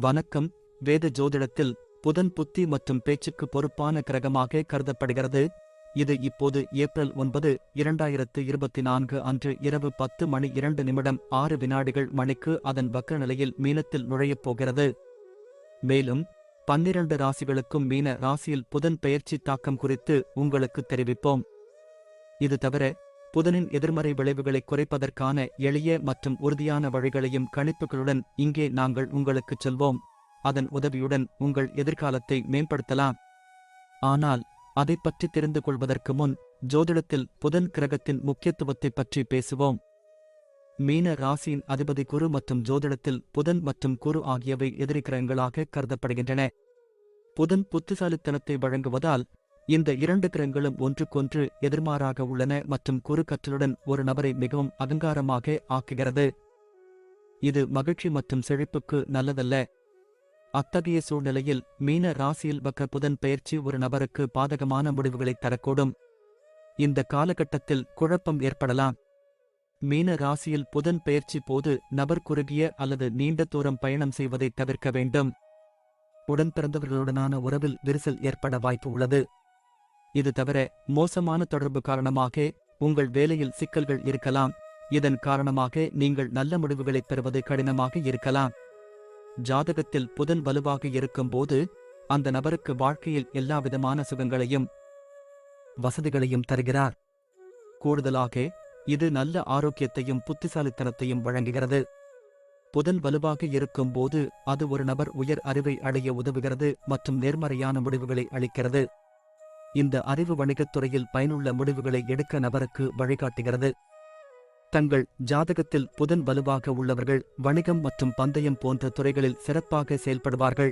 வணக்கம். வேத ஜோதிடத்தில் புதன் புத்தி மற்றும் பேச்சுக்கு பொறுப்பான கிரகமாக கருதப்படுகிறது. இது இப்போது ஏப்ரல் ஒன்பது இரண்டாயிரத்து இருபத்தி நான்கு அன்று இரவு பத்து மணி இரண்டு நிமிடம் ஆறு வினாடிகள் மணிக்கு அதன் வக்க நிலையில் மீனத்தில் நுழையப் போகிறது. மேலும் பன்னிரண்டு ராசிகளுக்கும் மீன ராசியில் புதன் பெயர்ச்சி தாக்கம் குறித்து உங்களுக்கு தெரிவிப்போம். இது தவிர புதனின் எதிர்மறை விளைவுகளை குறைப்பதற்கான எளிய மற்றும் உறுதியான வழிகளையும் கணிப்புகளுடன் இங்கே நாங்கள் உங்களுக்குச் சொல்வோம். அதன் உதவியுடன் உங்கள் எதிர்காலத்தை மேம்படுத்தலாம். ஆனால் அதைப் பற்றி தெரிந்து கொள்வதற்கு முன் ஜோதிடத்தில் புதன் கிரகத்தின் முக்கியத்துவத்தைப் பற்றி பேசுவோம். மீன ராசியின் அதிபதி குரு மற்றும் ஜோதிடத்தில் புதன் மற்றும் குரு ஆகியவை எதிரி கிரகங்களாக கருதப்படுகின்றன. புதன் புத்திசாலித்தனத்தை வழங்குவதால் இந்த இரண்டு கிரகங்களும் ஒன்றுக்கொன்று எதிர்மாறாக உள்ளன மற்றும் குறுக்கற்றலுடன் ஒரு நபரை மிகவும் அகங்காரமாக ஆக்குகிறது. இது மகிழ்ச்சி மற்றும் செழிப்புக்கு நல்லதல்ல. அத்தகைய சூழ்நிலையில் மீன ராசியில் வக்க புதன் பெயர்ச்சி ஒரு நபருக்கு பாதகமான முடிவுகளை தரக்கூடும். இந்த காலகட்டத்தில் குழப்பம் ஏற்படலாம். மீன ராசியில் புதன் பெயர்ச்சி போது நபர் குறுகிய அல்லது நீண்ட தூரம் பயணம் செய்வதை தவிர்க்க வேண்டும். உடன் பிறந்தவர்களுடனான உறவில் விரிசல் ஏற்பட வாய்ப்பு உள்ளது. இது தவிர மோசமான தொடர்பு காரணமாக உங்கள் வேலையில் சிக்கல்கள் இருக்கலாம். இதன் காரணமாக நீங்கள் நல்ல முடிவுகளைப் பெறுவது கடினமாக இருக்கலாம். ஜாதகத்தில் புதன் வலுவாக இருக்கும்போது அந்த நபருக்கு வாழ்க்கையில் எல்லாவிதமான சுகங்களையும் வசதிகளையும் தருகிறார். கூடுதலாக இது நல்ல ஆரோக்கியத்தையும் புத்திசாலித்தனத்தையும் வழங்குகிறது. புதன் வலுவாக இருக்கும்போது அது ஒரு நபர் உயர் அறிவை அடைய உதவுகிறது மற்றும் நேர்மறையான முடிவுகளை அளிக்கிறது. இந்த அறிவு வணிகத் துறையில் பயனுள்ள முடிவுகளை எடுக்க நபருக்கு வழிகாட்டுகிறது. தங்கள் ஜாதகத்தில் புதன் வலுவாக உள்ளவர்கள் வணிகம் மற்றும் பந்தயம் போன்ற துறைகளில் சிறப்பாக செயல்படுவார்கள்.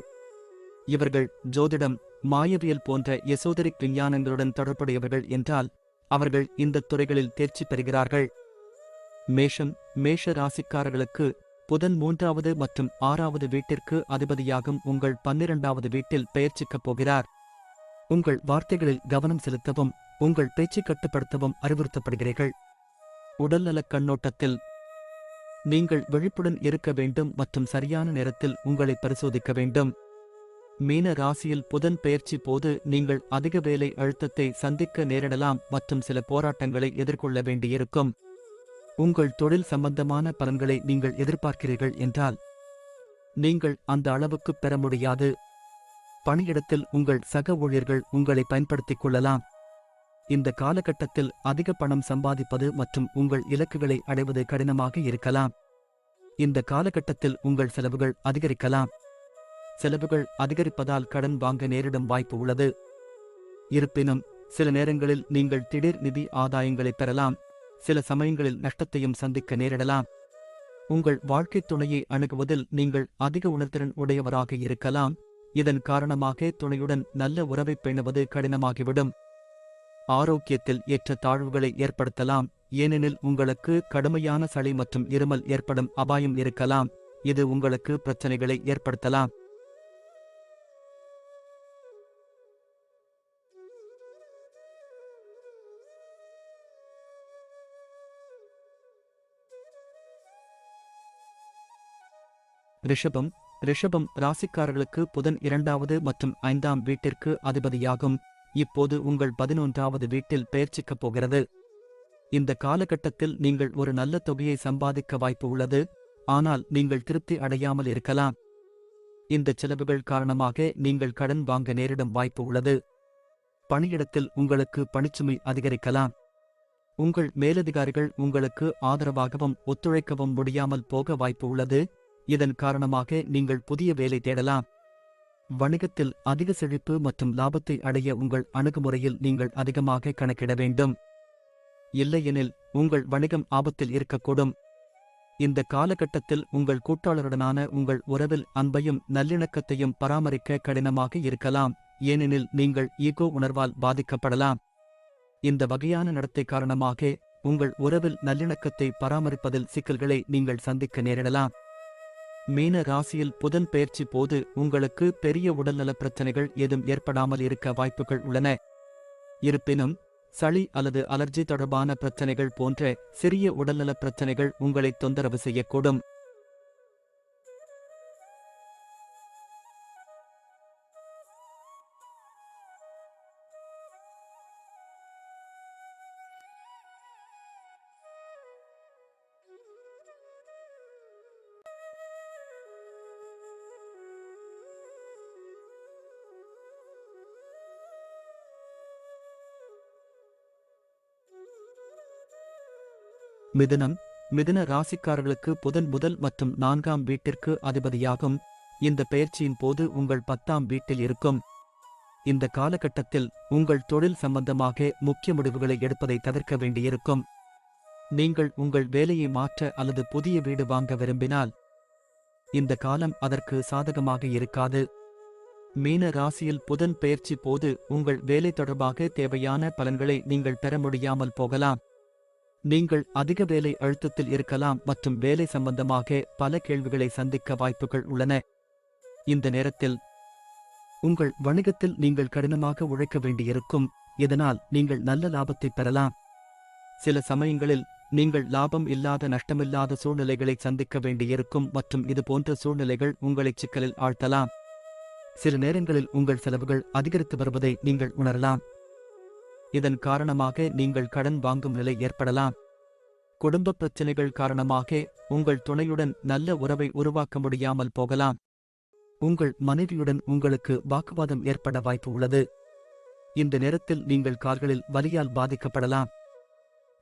இவர்கள் ஜோதிடம் மாயவியல் போன்ற எசோதரிக் விஞ்ஞானங்களுடன் தொடர்புடையவர்கள் என்றால் அவர்கள் இந்த துறைகளில் தேர்ச்சி பெறுகிறார்கள். மேஷம் மேஷ ராசிக்காரர்களுக்கு புதன் மூன்றாவது மற்றும் ஆறாவது வீட்டிற்கு அதிபதியாகும் உங்கள் பன்னிரண்டாவது வீட்டில் பெயர்ச்சிக்கப் போகிறார். உங்கள் வார்த்தைகளில் கவனம் செலுத்தவும் உங்கள் பேச்சை கட்டுப்படுத்தவும் அறிவுறுத்தப்படுகிறீர்கள். உடல்நலக் கண்ணோட்டத்தில் நீங்கள் விழிப்புடன் இருக்க வேண்டும் மற்றும் சரியான நேரத்தில் உங்களை பரிசோதிக்க வேண்டும். மீன ராசியில் புதன் பெயர்ச்சி போது நீங்கள் அதிக வேலை அழுத்தத்தை சந்திக்க நேரிடலாம் மற்றும் சில போராட்டங்களை எதிர்கொள்ள வேண்டியிருக்கும். உங்கள் தொழில் சம்பந்தமான பலன்களை நீங்கள் எதிர்பார்க்கிறீர்கள் என்றால் நீங்கள் அந்த அளவுக்கு பெற முடியாது. பணியிடத்தில் உங்கள் சக ஊழியர்கள் உங்களை பயன்படுத்திக் கொள்ளலாம். இந்த காலகட்டத்தில் அதிக பணம் சம்பாதிப்பது மற்றும் உங்கள் இலக்குகளை அடைவது கடினமாக இருக்கலாம். இந்த காலகட்டத்தில் உங்கள் செலவுகள் அதிகரிக்கலாம். செலவுகள் அதிகரிப்பதால் கடன் வாங்க நேரிடும் வாய்ப்பு உள்ளது. இருப்பினும் சில நேரங்களில் நீங்கள் திடீர் நிதி ஆதாயங்களை பெறலாம். சில சமயங்களில் நஷ்டத்தையும் சந்திக்க நேரிடலாம். உங்கள் வாழ்க்கைத் துணையை அணுகுவதில் நீங்கள் அதிக உணர்திறன் உடையவராக இருக்கலாம். இதன் காரணமாக துணையுடன் நல்ல உறவை பேணுவது கடினமாகிவிடும். ஆரோக்கியத்தில் ஏற்ற தாழ்வுகளை ஏற்படுத்தலாம் ஏனெனில் உங்களுக்கு கடுமையான சளி மற்றும் இருமல் ஏற்படும் அபாயம் இருக்கலாம் இது உங்களுக்கு பிரச்சனைகளை ஏற்படுத்தலாம். ரிஷபம் ரிஷபம் ராசிக்காரர்களுக்கு புதன் இரண்டாவது மற்றும் ஐந்தாம் வீட்டிற்கு அதிபதியாகும். இப்போது உங்கள் பதினொன்றாவது வீட்டில் பெயர்ச்சிக்கப் போகிறது. இந்த காலகட்டத்தில் நீங்கள் ஒரு நல்ல தொகையை சம்பாதிக்க வாய்ப்பு உள்ளது. ஆனால் நீங்கள் திருப்தி அடையாமல் இருக்கலாம். இந்த செலவுகள் காரணமாக நீங்கள் கடன் வாங்க நேரிடும் வாய்ப்பு உள்ளது. பணியிடத்தில் உங்களுக்கு பணிச்சுமை அதிகரிக்கலாம். உங்கள் மேலதிகாரிகள் உங்களுக்கு ஆதரவாகவும் ஒத்துழைக்கவும் முடியாமல் போக வாய்ப்பு உள்ளது. இதன் காரணமாக நீங்கள் புதிய வேலை தேடலாம். வணிகத்தில் அதிக செழிப்பு மற்றும் லாபத்தை அடைய உங்கள் அணுகுமுறையில் நீங்கள் அதிகமாக கணக்கிட வேண்டும். இல்லையெனில் உங்கள் வணிகம் ஆபத்தில் இருக்கக்கூடும். இந்த காலகட்டத்தில் உங்கள் கூட்டாளருடனான உங்கள் உறவில் அன்பையும் நல்லிணக்கத்தையும் பராமரிக்க கடினமாக இருக்கலாம். ஏனெனில் நீங்கள் ஈகோ உணர்வால் பாதிக்கப்படலாம். இந்த வகையான நடத்தை காரணமாக உங்கள் உறவில் நல்லிணக்கத்தை பராமரிப்பதில் சிக்கல்களை நீங்கள் சந்திக்க நேரிடலாம். மீன ராசியில் புதன் பெயர்ச்சி போது உங்களுக்கு பெரிய உடல்நலப் பிரச்சனைகள் ஏதும் ஏற்படாமல் இருக்க வாய்ப்புகள் உள்ளன. இருப்பினும் சளி அல்லது அலர்ஜி தொடர்பான பிரச்சனைகள் போன்ற சிறிய உடல்நலப் பிரச்சனைகள் உங்களை தொந்தரவு செய்யக்கூடும். மிதுனம் மிதுன ராசிக்காரர்களுக்கு புதன் முதல் மற்றும் நான்காம் வீட்டிற்கு அதிபதியாகும். இந்த பெயர்ச்சியின் போது உங்கள் பத்தாம் வீட்டில் இருக்கும். இந்த காலகட்டத்தில் உங்கள் தொழில் சம்பந்தமாக முக்கிய முடிவுகளை எடுப்பதை தவிர்க்க வேண்டியிருக்கும். நீங்கள் உங்கள் வேலையை மாற்ற அல்லது புதிய வீடு வாங்க விரும்பினால் இந்த காலம் அதற்கு சாதகமாக இருக்காது. மீன ராசியில் புதன் பெயர்ச்சி போது உங்கள் வேலை தொடர்பாக தேவையான பலன்களை நீங்கள் பெற முடியாமல் போகலாம். நீங்கள் அதிக வேலை அழுத்தத்தில் இருக்கலாம் மற்றும் வேலை சம்பந்தமாக பல கேள்விகளை சந்திக்க வாய்ப்புகள் உள்ளன. இந்த நேரத்தில் உங்கள் வணிகத்தில் நீங்கள் கடினமாக உழைக்க வேண்டியிருக்கும். இதனால் நீங்கள் நல்ல லாபத்தை பெறலாம். சில சமயங்களில் நீங்கள் லாபம் இல்லாத நஷ்டமில்லாத சூழ்நிலைகளை சந்திக்க வேண்டியிருக்கும் மற்றும் இது போன்ற சூழ்நிலைகள் உங்களை சிக்கலில் ஆழ்த்தலாம். சில நேரங்களில் உங்கள் செலவுகள் அதிகரித்து வருவதை நீங்கள் உணரலாம். இதன் காரணமாக நீங்கள் கடன் வாங்கும் நிலை ஏற்படலாம். குடும்ப பிரச்சனைகள் காரணமாக உங்கள் துணையுடன் நல்ல உறவை உருவாக்க முடியாமல் போகலாம். உங்கள் மனைவியுடன் உங்களுக்கு வாக்குவாதம் ஏற்பட வாய்ப்பு உள்ளது. இந்த நேரத்தில் நீங்கள் கால்களில் வலியால் பாதிக்கப்படலாம்.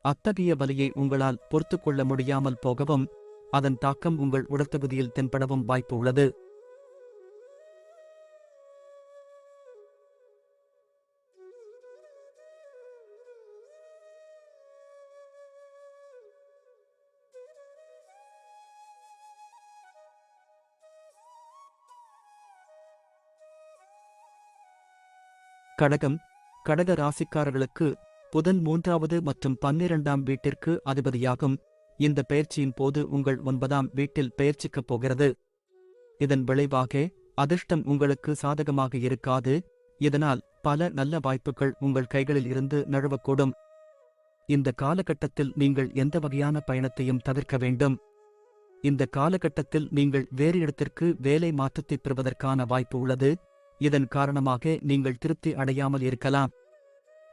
அத்தகைய வலியை உங்களால் பொறுத்துக்கொள்ள முடியாமல் போகவும் அதன் தாக்கம் உங்கள் உடற்தகுதியில் தென்படவும் வாய்ப்பு உள்ளது. கடகம் கடக ராசிக்காரர்களுக்கு புதன் மூன்றாவது மற்றும் பன்னிரண்டாம் வீட்டிற்கு அதிபதியாகும். இந்த பெயர்ச்சியின் போது உங்கள் ஒன்பதாம் வீட்டில் பெயர்ச்சிக்கப் போகிறது. இதன் விளைவாக அதிர்ஷ்டம் உங்களுக்கு சாதகமாக இருக்காது. இதனால் பல நல்ல வாய்ப்புகள் உங்கள் கைகளில் இருந்து நழுவக்கூடும். இந்த காலகட்டத்தில் நீங்கள் எந்த வகையான பயணத்தையும் தவிர்க்க வேண்டும்? இந்த காலகட்டத்தில் நீங்கள் வேறு இடத்திற்கு வேலை மாற்றத்தை பெறுவதற்கான வாய்ப்பு உள்ளது. இதன் காரணமாக நீங்கள் திருப்தி அடையாமல் இருக்கலாம்.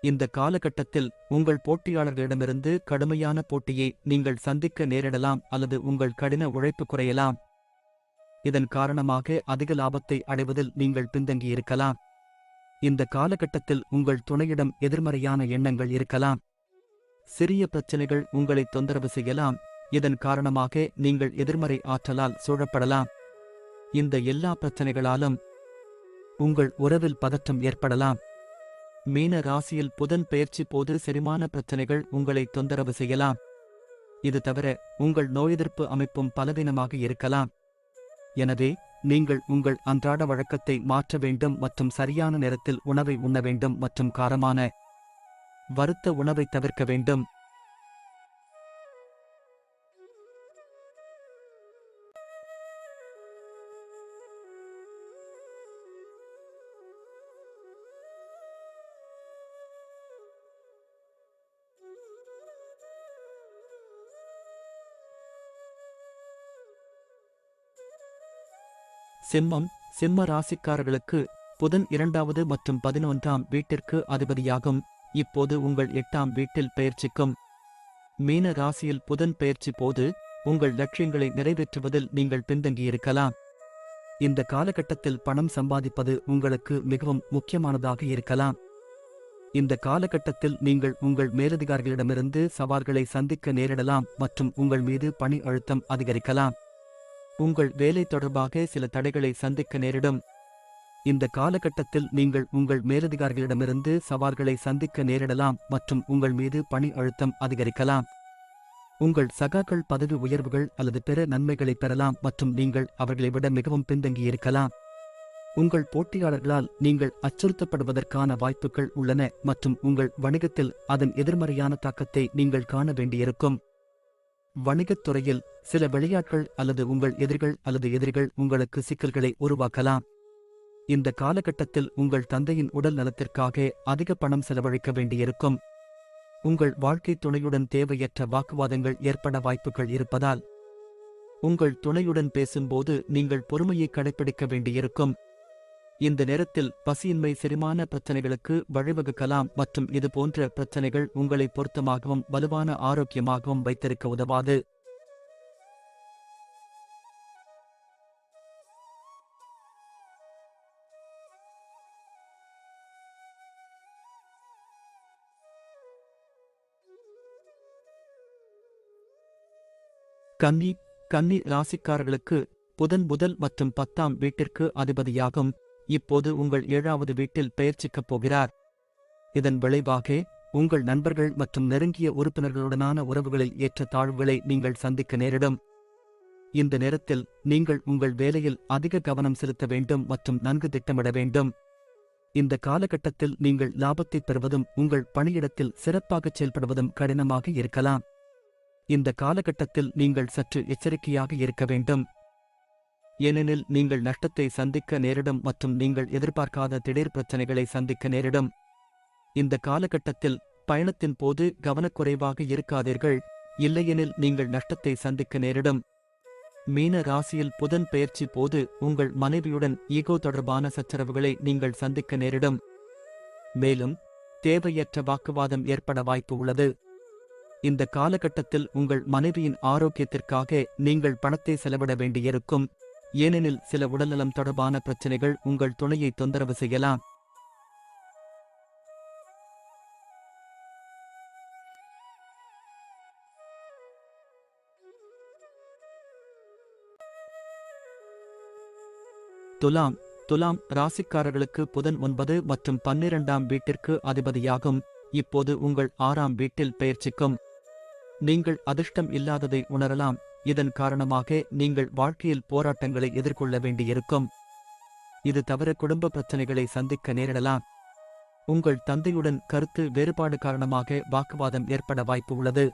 இந்த காலகட்டத்தில் உங்கள் போட்டியாளர்களிடமிருந்து கடுமையான போட்டியை நீங்கள் சந்திக்க நேரிடலாம் அல்லது உங்கள் கடின உழைப்பு குறையலாம். இதன் காரணமாக அதிக லாபத்தை அடைவதில் நீங்கள் பின்தங்கியிருக்கலாம் இந்த காலகட்டத்தில் உங்கள் துணையிடம் எதிர்மறையான எண்ணங்கள் இருக்கலாம். சிறிய பிரச்சனைகள் உங்களை தொந்தரவு செய்யலாம். இதன் காரணமாக நீங்கள் எதிர்மறை ஆற்றலால் சூழப்படலாம். இந்த எல்லா பிரச்சனைகளாலும் உங்கள் உறவில் பதற்றம் ஏற்படலாம். மீன ராசியில் புதன் பெயர்ச்சி போது செரிமான பிரச்சனைகள் உங்களை தொந்தரவு செய்யலாம். இது தவிர உங்கள் நோய் எதிர்ப்பு அமைப்பும் பலவீனமாக இருக்கலாம். எனவே நீங்கள் உங்கள் அன்றாட வழக்கத்தை மாற்ற வேண்டும் மற்றும் சரியான நேரத்தில் உணவை உண்ண வேண்டும் மற்றும் காரமான வறுத்த உணவை தவிர்க்க வேண்டும். சிம்மம் சிம்ம ராசிக்காரர்களுக்கு புதன் இரண்டாவது மற்றும் பதினொன்றாம் வீட்டிற்கு அதிபதியாகும். இப்போது உங்கள் எட்டாம் வீட்டில் பெயர்ச்சிக்கும். மீன ராசியில் புதன் பெயர்ச்சி போது உங்கள் லட்சியங்களை நிறைவேற்றுவதில் நீங்கள் பின்தங்கியிருக்கலாம். இந்த காலகட்டத்தில் பணம் சம்பாதிப்பது உங்களுக்கு மிகவும் முக்கியமானதாக இருக்கலாம். இந்த காலகட்டத்தில் நீங்கள் உங்கள் மேலதிகாரிகளிடமிருந்து சவால்களை சந்திக்க நேரிடலாம் மற்றும் உங்கள் மீது பணி அழுத்தம் அதிகரிக்கலாம். உங்கள் வேலை தொடர்பாக சில தடைகளை சந்திக்க நேரிடும். இந்த காலகட்டத்தில் நீங்கள் உங்கள் மேலதிகாரிகளிடமிருந்து சவால்களை சந்திக்க நேரிடலாம் மற்றும் உங்கள் மீது பணி அழுத்தம் அதிகரிக்கலாம். உங்கள் சகாக்கள் பதவி உயர்வுகள் அல்லது பிற நன்மைகளை பெறலாம் மற்றும் நீங்கள் அவர்களை விட மிகவும் பின்தங்கியிருக்கலாம் உங்கள் போட்டியாளர்களால் நீங்கள் அச்சுறுத்தப்படுவதற்கான வாய்ப்புகள் உள்ளன மற்றும் உங்கள் வணிகத்தில் அதன் எதிர்மறையான தாக்கத்தை நீங்கள் காண வேண்டியிருக்கும். வணிகத் துறையில் சில விளையாட்கள் அல்லது உங்கள் எதிரிகள் அல்லது எதிரிகள் உங்களுக்கு சிக்கல்களை உருவாக்கலாம். இந்த காலகட்டத்தில் உங்கள் தந்தையின் உடல் நலத்திற்காக அதிக பணம் செலவழிக்க வேண்டியிருக்கும். உங்கள் வாழ்க்கை துணையுடன் தேவையற்ற வாக்குவாதங்கள் ஏற்பட வாய்ப்புகள் இருப்பதால் உங்கள் துணையுடன் பேசும்போது நீங்கள் பொறுமையை கடைபிடிக்க வேண்டியிருக்கும். இந்த நேரத்தில் பசியின்மை செரிமான பிரச்சனைகளுக்கு வழிவகுக்கலாம் மற்றும் இது போன்ற பிரச்சனைகள் உங்களை பொருத்தமாகவும் வலுவான ஆரோக்கியமாகவும் வைத்திருக்க உதவாது. கன்னி கன்னி ராசிக்காரர்களுக்கு புதன் முதல் மற்றும் பத்தாம் வீட்டிற்கு அதிபதியாகும். இப்போது உங்கள் ஏழாவது வீட்டில் பெயர்ச்சிக்கப் போகிறார். இதன் விளைவாக உங்கள் நண்பர்கள் மற்றும் நெருங்கிய உறுப்பினர்களுடனான உறவுகளில் ஏற்ற தாழ்வுகளை நீங்கள் சந்திக்க நேரிடும். இந்த நேரத்தில் நீங்கள் உங்கள் வேலையில் அதிக கவனம் செலுத்த வேண்டும் மற்றும் நன்கு திட்டமிட வேண்டும். இந்த காலகட்டத்தில் நீங்கள் லாபத்தை பெறுவதும் உங்கள் பணியிடத்தில் சிறப்பாகச் செயல்படுவதும் கடினமாக இருக்கலாம். இந்த காலகட்டத்தில் நீங்கள் சற்று எச்சரிக்கையாக இருக்க வேண்டும். ஏனெனில் நீங்கள் நஷ்டத்தை சந்திக்க நேரிடும் மற்றும் நீங்கள் எதிர்பார்க்காத திடீர் பிரச்சனைகளை சந்திக்க நேரிடும். இந்த காலகட்டத்தில் பயணத்தின் போது கவனக்குறைவாக இருக்காதீர்கள். இல்லையெனில் நீங்கள் நஷ்டத்தை சந்திக்க நேரிடும். மீன ராசியில் புதன் பெயர்ச்சி போது உங்கள் மனைவியுடன் ஈகோ தொடர்பான சச்சரவுகளை நீங்கள் சந்திக்க நேரிடும். மேலும் தேவையற்ற வாக்குவாதம் ஏற்பட வாய்ப்பு உள்ளது. இந்த காலகட்டத்தில் உங்கள் மனைவியின் ஆரோக்கியத்திற்காக நீங்கள் பணத்தை செலவிட வேண்டியிருக்கும். ஏனெனில் சில உடல்நலம் தொடர்பான பிரச்சனைகள் உங்கள் துணையை தொந்தரவு செய்யலாம். துலாம். துலாம் ராசிக்காரர்களுக்கு புதன் ஒன்பது மற்றும் பன்னிரண்டாம் வீட்டிற்கு அதிபதியாகும். இப்போது உங்கள் ஆறாம் வீட்டில் பெயர்ச்சிக்கும். நீங்கள் அதிர்ஷ்டம் இல்லாததை உணரலாம். இதன் காரணமாக நீங்கள் வாழ்க்கையில் போராட்டங்களை எதிர்கொள்ள வேண்டியிருக்கும். இது தவிர குடும்ப பிரச்சனைகளை சந்திக்க நேரிடலாம். உங்கள் தந்தையுடன் கருத்து வேறுபாடு காரணமாக வாக்குவாதம் ஏற்பட வாய்ப்பு உள்ளது.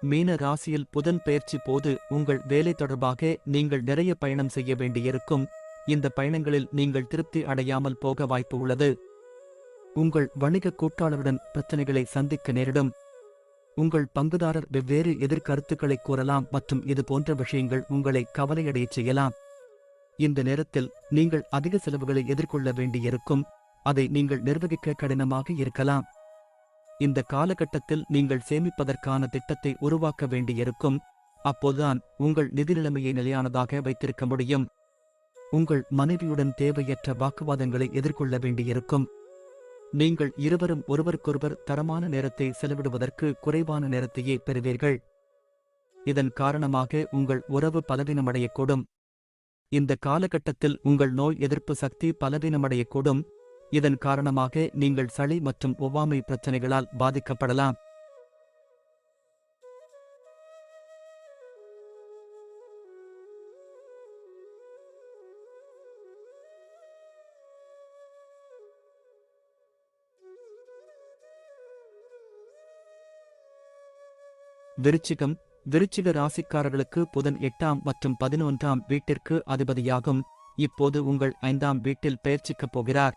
மீன ராசியில் புதன் பயிற்சி போது உங்கள் வேலை தொடர்பாக நீங்கள் நிறைய பயணம் செய்ய வேண்டியிருக்கும். இந்த பயணங்களில் நீங்கள் திருப்தி அடையாமல் போக வாய்ப்பு உள்ளது. உங்கள் வணிக கூட்டாளருடன் பிரச்சனைகளை சந்திக்க நேரிடும். உங்கள் பங்குதாரர் வெவ்வேறு எதிர்கருத்துக்களை கூறலாம் மற்றும் இது போன்ற விஷயங்கள் உங்களை கவலையடையச் செய்யலாம். இந்த நேரத்தில் நீங்கள் அதிக செலவுகளை எதிர்கொள்ள வேண்டியிருக்கும். அதை நீங்கள் நிர்வகிக்க கடினமாக இருக்கலாம். இந்த காலகட்டத்தில் நீங்கள் சேமிப்பதற்கான திட்டத்தை உருவாக்க வேண்டியிருக்கும். அப்போதுதான் உங்கள் நிதி நிலைமையை நிலையானதாக வைத்திருக்க முடியும். உங்கள் மனைவியுடன் தேவையற்ற வாக்குவாதங்களை எதிர்கொள்ள வேண்டியிருக்கும். நீங்கள் இருவரும் ஒருவருக்கொருவர் தரமான நேரத்தை செலவிடுவதற்கு குறைவான நேரத்தையே பெறுவீர்கள். இதன் காரணமாக உங்கள் உறவு பலவீனமடையக்கூடும். இந்த காலகட்டத்தில் உங்கள் நோய் எதிர்ப்பு சக்தி பலவீனமடையக்கூடும். இதன் காரணமாக நீங்கள் சளி மற்றும் ஒவ்வாமை பிரச்சனைகளால் பாதிக்கப்படலாம். விருச்சிகம் விருச்சிக ராசிக்காரர்களுக்கு புதன் எட்டாம் மற்றும் பதினொன்றாம் வீட்டிற்கு அதிபதியாகும். இப்போது உங்கள் ஐந்தாம் வீட்டில் பெயர்ச்சிக்கப் போகிறார்.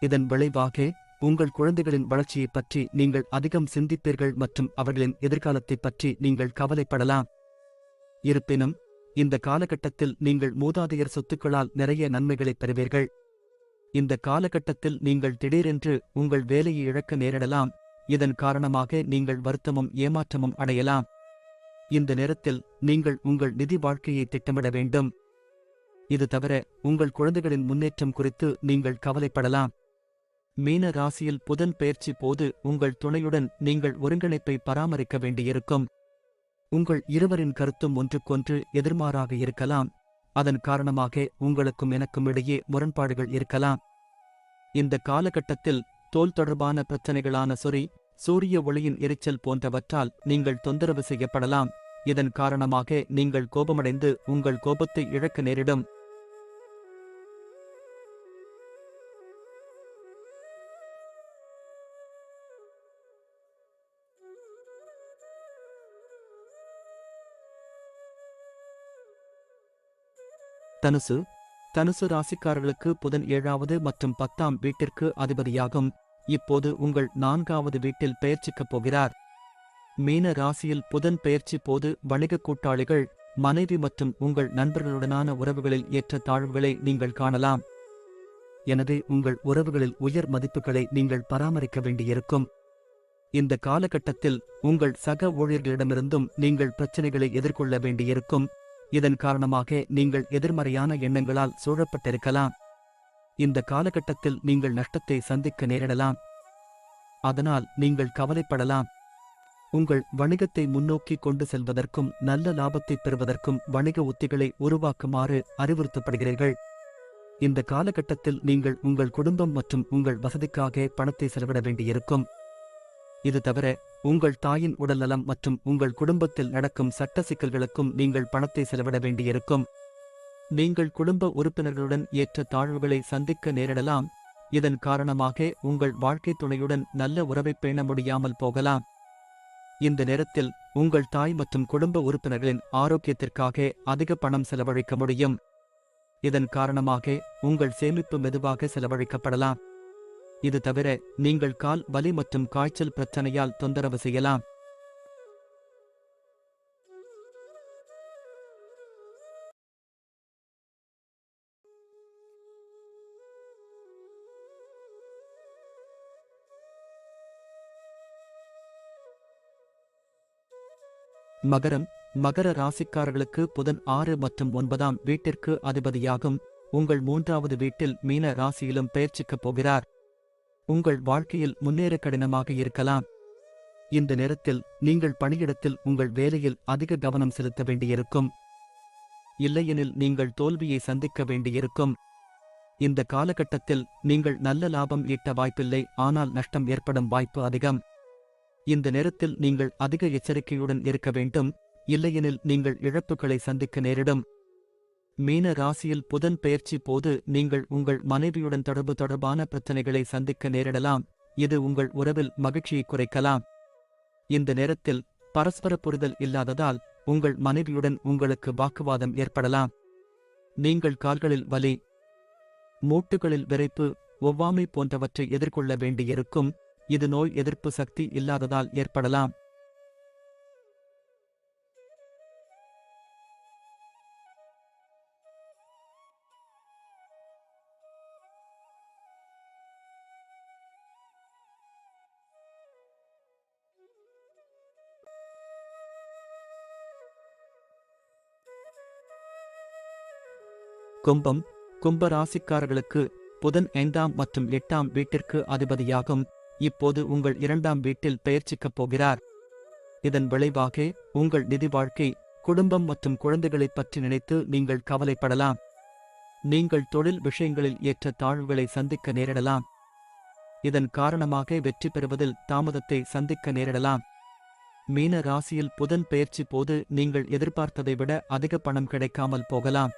இதன் விளைவாக உங்கள் குழந்தைகளின் வளர்ச்சியைப் பற்றி நீங்கள் அதிகம் சிந்திப்பீர்கள் மற்றும் அவர்களின் எதிர்காலத்தைப் பற்றி நீங்கள் கவலைப்படலாம். இருப்பினும் இந்த காலகட்டத்தில் நீங்கள் மூதாதையர் சொத்துக்களால் நிறைய நன்மைகளைப் பெறுவீர்கள். இந்த காலகட்டத்தில் நீங்கள் திடீரென்று உங்கள் வேலையை இழக்க நேரிடலாம். இதன் காரணமாக நீங்கள் வருத்தமும் ஏமாற்றமும் அடையலாம். இந்த நேரத்தில் நீங்கள் உங்கள் நிதி வாழ்க்கையை திட்டமிட வேண்டும். இது தவிர உங்கள் குழந்தைகளின் முன்னேற்றம் குறித்து நீங்கள் கவலைப்படலாம். மீன ராசியில் புதன் பெயர்ச்சி போது உங்கள் துணையுடன் நீங்கள் ஒருங்கிணைப்பை பராமரிக்க வேண்டியிருக்கும். உங்கள் இருவரின் கருத்தும் ஒன்றுக்கொன்று எதிர்மாறாக இருக்கலாம். அதன் காரணமாக உங்களுக்கும் எனக்கும் இடையே முரண்பாடுகள் இருக்கலாம். இந்த காலகட்டத்தில் தோல் தொடர்பான பிரச்சனைகளான சொறி சூரிய ஒளியின் எரிச்சல் போன்றவற்றால் நீங்கள் தொந்தரவு செய்யப்படலாம். இதன் காரணமாக நீங்கள் கோபமடைந்து உங்கள் கோபத்தை இழக்க நேரிடும். தனுசு தனுசு ராசிக்காரர்களுக்கு புதன் ஏழாவது மற்றும் பத்தாம் வீட்டிற்கு அதிபதியாகும். இப்போது உங்கள் நான்காவது வீட்டில் பெயர்ச்சிக்கப் போகிறார். மீன ராசியில் புதன் பெயர்ச்சி போது வணிக கூட்டாளிகள் மனைவி மற்றும் உங்கள் நண்பர்களுடனான உறவுகளில் ஏற்ற தாழ்வுகளை நீங்கள் காணலாம். எனவே உங்கள் உறவுகளில் உயர் மதிப்புகளை நீங்கள் பராமரிக்க வேண்டியிருக்கும். இந்த காலகட்டத்தில் உங்கள் சக ஊழியர்களிடமிருந்தும் நீங்கள் பிரச்சனைகளை எதிர்கொள்ள வேண்டியிருக்கும். இதன் காரணமாக நீங்கள் எதிர்மறையான எண்ணங்களால் சூழப்பட்டிருக்கலாம். இந்த காலகட்டத்தில் நீங்கள் நஷ்டத்தை சந்திக்க நேரிடலாம். அதனால் நீங்கள் கவலைப்படலாம். உங்கள் வணிகத்தை முன்னோக்கி கொண்டு செல்வதற்கும் நல்ல லாபத்தை பெறுவதற்கும் வணிக உத்திகளை உருவாக்குமாறு அறிவுறுத்தப்படுகிறீர்கள். இந்த காலகட்டத்தில் நீங்கள் உங்கள் குடும்பம் மற்றும் உங்கள் வசதிக்காக பணத்தை செலவிட வேண்டியிருக்கும். இது தவிர உங்கள் தாயின் உடல்நலம் மற்றும் உங்கள் குடும்பத்தில் நடக்கும் சட்ட சிக்கல்களுக்கும் நீங்கள் பணத்தை செலவிட வேண்டியிருக்கும். நீங்கள் குடும்ப உறுப்பினர்களுடன் ஏற்ற தாழ்வுகளை சந்திக்க நேரிடலாம். இதன் காரணமாக உங்கள் வாழ்க்கை துணையுடன் நல்ல உறவை பேண முடியாமல் போகலாம். இந்த நேரத்தில் உங்கள் தாய் மற்றும் குடும்ப உறுப்பினர்களின் ஆரோக்கியத்திற்காக அதிக பணம் செலவழிக்க முடியும். இதன் காரணமாக உங்கள் சேமிப்பு மெதுவாக செலவழிக்கப்படலாம். இது தவிர நீங்கள் கால் வலி மற்றும் காய்ச்சல் பிரச்சனையால் தொந்தரவு செய்யலாம். மகரம் மகர ராசிக்காரர்களுக்கு புதன் ஆறு மற்றும் ஒன்பதாம் வீட்டிற்கு அதிபதியாகும். உங்கள் மூன்றாவது வீட்டில் மீன ராசியிலும் பெயர்ச்சிக்கப் போகிறார். உங்கள் வாழ்க்கையில் முன்னேற கடினமாக இருக்கலாம். இந்த நேரத்தில் நீங்கள் பணியிடத்தில் உங்கள் வேலையில் அதிக கவனம் செலுத்த வேண்டியிருக்கும். இல்லையெனில் நீங்கள் தோல்வியை சந்திக்க வேண்டியிருக்கும். இந்த காலகட்டத்தில் நீங்கள் நல்ல லாபம் ஈட்ட வாய்ப்பில்லை ஆனால் நஷ்டம் ஏற்படும் வாய்ப்பு அதிகம். இந்த நேரத்தில் நீங்கள் அதிக எச்சரிக்கையுடன் இருக்க வேண்டும் இல்லையெனில் நீங்கள் இழப்புகளை சந்திக்க நேரிடும். மீன ராசியில் புதன் பெயர்ச்சி போது நீங்கள் உங்கள் மனைவியுடன் தொடர்பு தொடர்பான பிரச்சனைகளை சந்திக்க நேரிடலாம். இது உங்கள் உறவில் மகிழ்ச்சியை குறைக்கலாம். இந்த நேரத்தில் பரஸ்பர புரிதல் இல்லாததால் உங்கள் மனைவியுடன் உங்களுக்கு வாக்குவாதம் ஏற்படலாம். நீங்கள் கால்களில் வலி மூட்டுகளில் விரைப்பு ஒவ்வாமை போன்றவற்றை எதிர்கொள்ள வேண்டியிருக்கும். இது நோய் எதிர்ப்பு சக்தி இல்லாததால் ஏற்படலாம். கும்பம் கும்ப ராசிக்காரர்களுக்கு புதன் ஐந்தாம் மற்றும் எட்டாம் வீட்டிற்கு அதிபதியாகும். இப்போது உங்கள் இரண்டாம் வீட்டில் பெயர்ச்சிக்கப் போகிறார். இதன் விளைவாக உங்கள் நிதி வாழ்க்கை குடும்பம் மற்றும் குழந்தைகளைப் பற்றி நினைத்து நீங்கள் கவலைப்படலாம். நீங்கள் தொழில் விஷயங்களில் ஏற்ற தாழ்வுகளை சந்திக்க நேரிடலாம். இதன் காரணமாக வெற்றி பெறுவதில் தாமதத்தை சந்திக்க நேரிடலாம். மீன ராசியில் புதன் பெயர்ச்சி போது நீங்கள் எதிர்பார்த்ததை விட அதிக பணம் கிடைக்காமல் போகலாம்.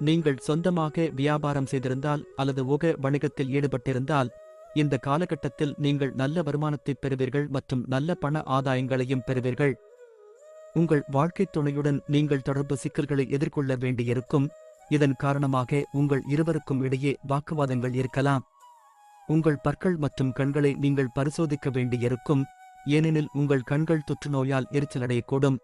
நீங்கள் சொந்தமாக வியாபாரம் செய்திருந்தால் அல்லது உக வணிகத்தில் ஈடுபட்டிருந்தால் இந்த காலகட்டத்தில் நீங்கள் நல்ல வருமானத்தை பெறுவீர்கள் மற்றும் நல்ல பண ஆதாயங்களையும் பெறுவீர்கள். உங்கள் வாழ்க்கைத் துணையுடன் நீங்கள் தொடர்பு சிக்கல்களை எதிர்கொள்ள வேண்டியிருக்கும். இதன் காரணமாக உங்கள் இருவருக்கும் இடையே வாக்குவாதங்கள் இருக்கலாம். உங்கள் பற்கள் மற்றும் கண்களை நீங்கள் பரிசோதிக்க வேண்டியிருக்கும். ஏனெனில் உங்கள் கண்கள் தொற்றுநோயால் எரிச்சலடையக்கூடும்.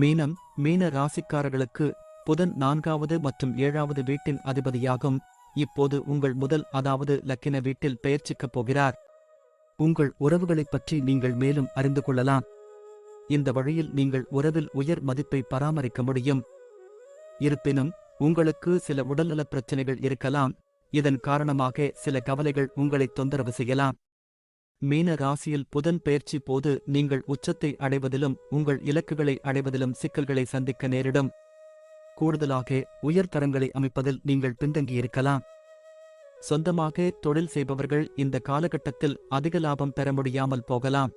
மீனம் மீன ராசிக்காரர்களுக்கு புதன் நான்காவது மற்றும் ஏழாவது வீட்டின் அதிபதியாகும். இப்போது உங்கள் முதல் அதாவது லக்கின வீட்டில் பெயர்ச்சிக்கப் போகிறார். உங்கள் உறவுகளைப் பற்றி நீங்கள் மேலும் அறிந்து கொள்ளலாம். இந்த வழியில் நீங்கள் உறவில் உயர் மதிப்பை பராமரிக்க முடியும். இருப்பினும் உங்களுக்கு சில உடல்நலப் பிரச்சனைகள் இருக்கலாம். இதன் காரணமாக சில கவலைகள் உங்களை தொந்தரவு செய்யலாம். மீன ராசியில் புதன் பெயர்ச்சி போது நீங்கள் உச்சத்தை அடைவதிலும் உங்கள் இலக்குகளை அடைவதிலும் சிக்கல்களை சந்திக்க நேரிடும். கூடுதலாக உயர்தரங்களை அமைப்பதில் நீங்கள் பின்தங்கியிருக்கலாம் சொந்தமாக தொழில் செய்பவர்கள் இந்த காலகட்டத்தில் அதிக லாபம் பெற முடியாமல் போகலாம்.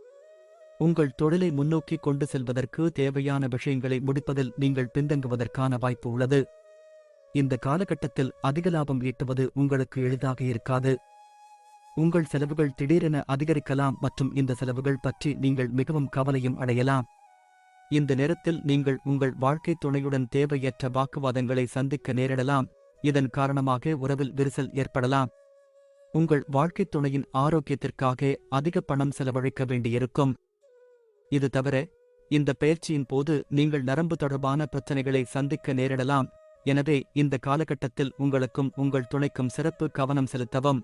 உங்கள் தொழிலை முன்னோக்கி கொண்டு செல்வதற்கு தேவையான விஷயங்களை முடிப்பதில் நீங்கள் பின்தங்குவதற்கான வாய்ப்பு உள்ளது. இந்த காலகட்டத்தில் அதிக லாபம் ஈட்டுவது உங்களுக்கு எளிதாக இருக்காது. உங்கள் செலவுகள் திடீரென அதிகரிக்கலாம் மற்றும் இந்த செலவுகள் பற்றி நீங்கள் மிகவும் கவலையும் அடையலாம். இந்த நேரத்தில் நீங்கள் உங்கள் வாழ்க்கைத் துணையுடன் தேவையற்ற வாக்குவாதங்களை சந்திக்க நேரிடலாம். இதன் காரணமாக உறவில் விரிசல் ஏற்படலாம். உங்கள் வாழ்க்கைத் துணையின் ஆரோக்கியத்திற்காக அதிக பணம் செலவழிக்க வேண்டியிருக்கும். இது தவிர இந்த பயிற்சியின் போது நீங்கள் நரம்பு தொடர்பான பிரச்சனைகளை சந்திக்க நேரிடலாம். எனவே இந்த காலகட்டத்தில் உங்களுக்கும் உங்கள் துணைக்கும் சிறப்பு கவனம் செலுத்தவும்.